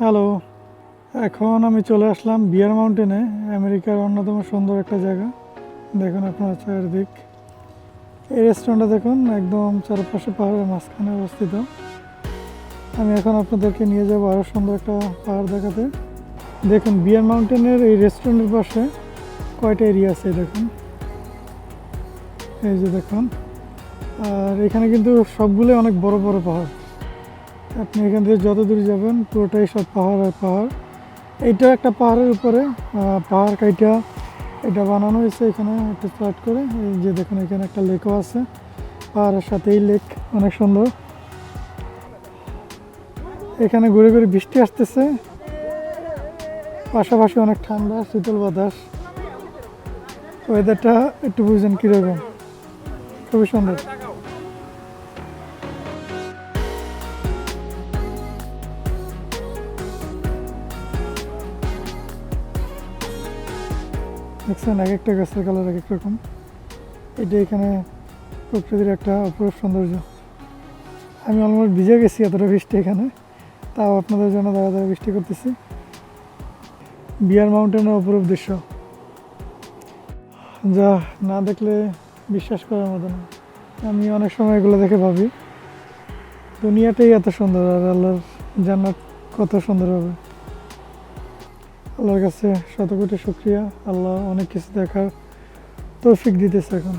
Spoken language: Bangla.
হ্যালো এখন আমি চলে আসলাম বিয়ার মাউন্টেনে আমেরিকার অন্যতম সুন্দর একটা জায়গা। দেখুন আপনার চারিদিক। এই রেস্টুরেন্টটা দেখুন, একদম চারপাশে পাহাড়ের মাঝখানে অবস্থিত। আমি এখন আপনাদেরকে নিয়ে যাব আরও সুন্দর একটা পাহাড় দেখাতে। দেখুন বিয়ার মাউন্টেনের এই রেস্টুরেন্টের পাশে কয়টা এরিয়া আছে দেখুন। এই যে দেখুন। আর এখানে কিন্তু সবগুলো অনেক বড় বড় পাহাড়। আপনি এখান থেকে যত দূর যাবেন, পুরোটাই সব পাহাড় আর পাহাড়। এইটা একটা পাহাড়ের উপরে পাহাড় কাইটা এটা বানানো হয়েছে এখানে একটা ফ্ল্যাট করে। এই যে দেখুন, এখানে একটা লেকও আছে। পাহাড়ের সাথে এই লেক অনেক সুন্দর। এখানে ঘুরে ঘুরে বৃষ্টি আসতেছে। পাশাপাশি অনেক ঠান্ডা, শীতল বাতাস। ওয়েদারটা একটু বুঝেন কীরকম? খুবই সুন্দর। দেখছেন এক একটা গাছের কালার এক এক রকম। এটা এখানে প্রকৃতির একটা অপরূপ সৌন্দর্য। আমি অলমোস্ট ভিজে গেছি এতটা বৃষ্টি এখানে, তাও আপনাদের জন্য দাঁড়া দাঁড়া বৃষ্টি করতেছি। বিয়ার মাউন্টেনের অপরূপ দৃশ্য। যা না দেখলে বিশ্বাস করার মতো না। আমি অনেক সময় এগুলো দেখে ভাবি, দুনিয়াটাই এত সুন্দর আর আল্লাহর জান্নাত কত সুন্দর হবে। আল্লাহর কাছে শত কোটি শুক্রিয়া। আল্লাহ অনেক কিছু দেখার তৌফিক দিতেছে এখন।